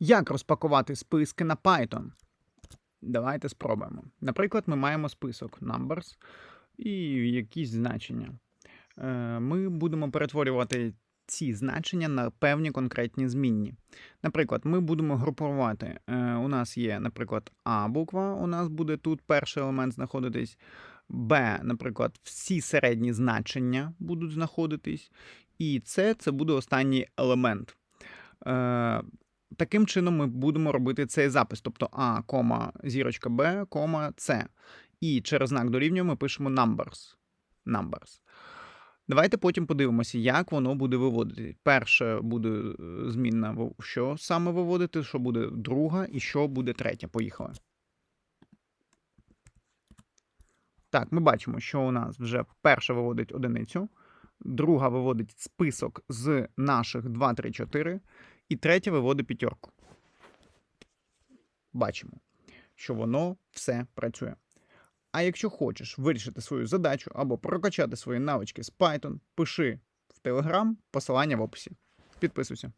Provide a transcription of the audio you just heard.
Як розпакувати списки на Python? Давайте спробуємо. Наприклад, ми маємо список numbers і якісь значення. Е, Ми будемо перетворювати ці значення на певні конкретні змінні. Наприклад, ми будемо групувати. Е, У нас є, наприклад, А буква, у нас буде тут перший елемент знаходитись. Б, наприклад, всі середні значення будуть знаходитись. І С це буде останній елемент. Таким чином ми будемо робити цей запис, тобто А, кома, зірочка Б, кома, С. І через знак дорівнює ми пишемо numbers. numbers. Давайте потім подивимося, як воно буде виводити. Перше буде е, змінна, що саме виводити, що буде друга і що буде третя. Поїхали. Так, ми бачимо, що у нас вже перша виводить одиницю, друга виводить список з наших 2, 3, 4, і третє виводить п'ятерку. Бачимо, що воно все працює. А якщо хочеш вирішити свою задачу або прокачати свої навички з Python, пиши в Telegram, посилання в описі. Підписуйся.